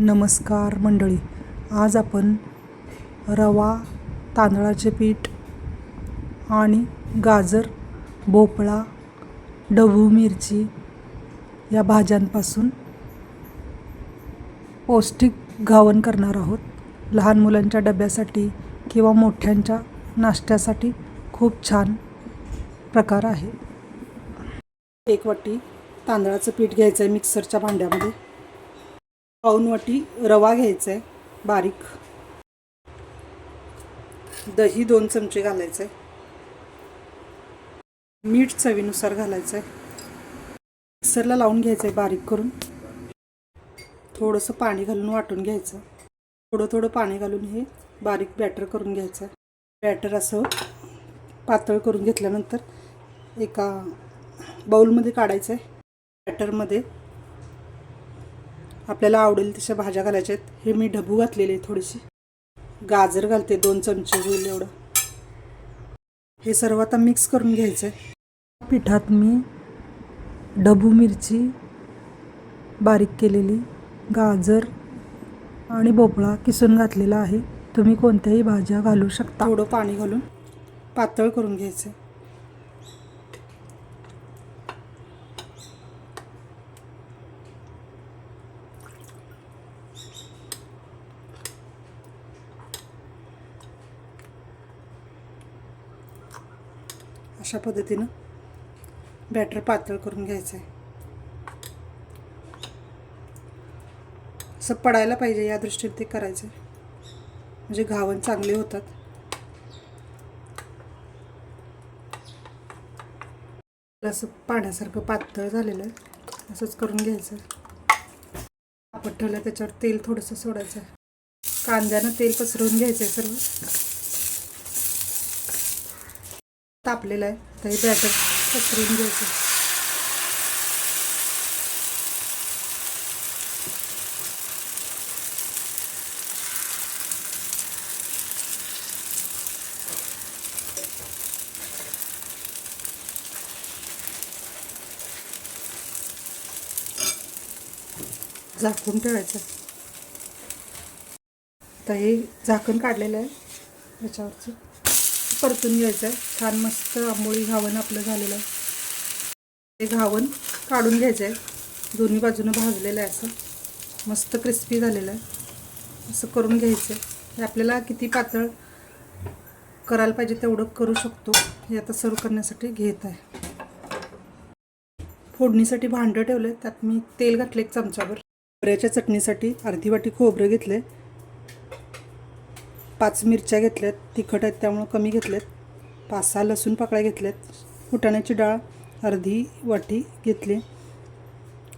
नमस्कार मंडळी. आज आपण रवा तांदळाचे पीठ आणि गाजर भोपळा डबू मिरची या भाज्यांपासून पौष्टिक गावन करणार आहोत. लहान मुलांच्या डब्यासाठी किंवा मोठ्यांच्या नाश्त्यासाठी खूप छान प्रकार आहे. एक वाटी तांदळाचं पीठ घ्यायचं आहे मिक्सरच्या भांड्यामध्ये. पाऊन वाटी रवा घ्यायचा आहे बारीक. दही दोन चमचे घालायचं आहे. मीठ चवीनुसार घालायचं आहे. मिक्सरला लावून घ्यायचं आहे बारीक करून. थोडंसं पाणी घालून वाटून घ्यायचं थोडं थोडं पाणी घालून हे बारीक बॅटर करून घ्यायचं आहे. बॅटर असं पातळ करून घेतल्यानंतर एका बाऊलमध्ये काढायचं आहे. बॅटरमध्ये आपल्याला आवडेल तशा भाज्या घालायच्या आहेत. हे मी ढबू घातलेले आहे थोडीशी गाजर घालते दोन चमचे होईल एवढं. हे सर्व आता मिक्स करून घ्यायचं आहे. पिठात मी ढबू मिरची बारीक केलेली गाजर आणि भोपळा किसून घातलेला आहे. तुम्ही कोणत्याही भाज्या घालू शकता. थोडं पाणी घालून पातळ करून घ्यायचं अशा पद्धतीनं बॅटर पातळ करून घ्यायचं आहे असं पडायला पाहिजे या दृष्टीने ते करायचं आहे म्हणजे घावन चांगले होतात. असं पाण्यासारखं पातळ झालेलं आहे. असंच करून घ्यायचं आपण ठेवलं त्याच्यावर तेल थोडंसं सोडायचं आहे कांद्यानं तेल पसरवून घ्यायचं आहे सर्व. तापलेलं आहे. तर हे बॅटर पसरून घ्यायचं. झाकून ठेवायचं. तर हे झाकण काढलेलं आहे. याच्यावरचं परतून घ्यायचं आहे छान मस्त आंबोळी घावण आपलं झालेलं आहे. ते घावण काढून घ्यायचं आहे दोन्ही बाजूनं भाजलेलं आहे असं. मस्त क्रिस्पी झालेलं आहे. असं करून घ्यायचं आहे हे आपल्याला किती पातळ करायला पाहिजे तेवढं करू शकतो. हे आता सर्व करण्यासाठी घेत आहे. फोडणीसाठी भांडं ठेवलं आहे त्यात मी तेल घातलं एक चमचाभर. खोबऱ्याच्या चटणीसाठी अर्धी वाटी खोबरं घेतले पाच मिरच्या घेतल्यात तिखट आहेत त्यामुळं कमी घेतल्यात पाच सहा लसूण पाकळ्या घेतल्यात. फुटाण्याची डाळ अर्धी वाटी घेतली.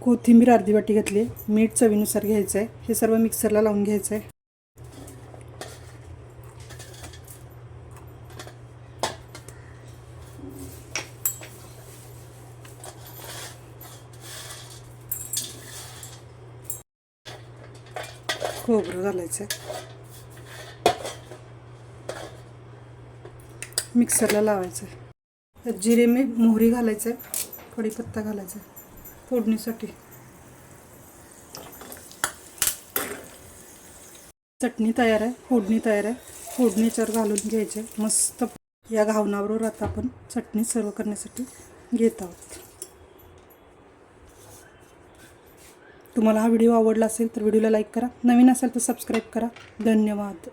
कोथिंबीर अर्धी वाटी घेतली. मीठ चवीनुसार घ्यायचं आहे हे सर्व मिक्सरला लावून घ्यायचं आहे खोबरं घालायचं आहे मिक्सरला लावायचं आहे. जिरे मी मोहरी घालायचं आहे. कढीपत्ता घालायचा आहे. फोडणीसाठी. चटणी तयार आहे. फोडणी तयार आहे. फोडणीच्यावर घालून घ्यायचे मस्त या घावनाबरोबर आता आपण चटणी सर्व करण्यासाठी घेत आहोत. तुम्हाला हा व्हिडिओ आवडला असेल तर व्हिडिओला लाईक करा. नवीन असेल तर सबस्क्राईब करा. धन्यवाद.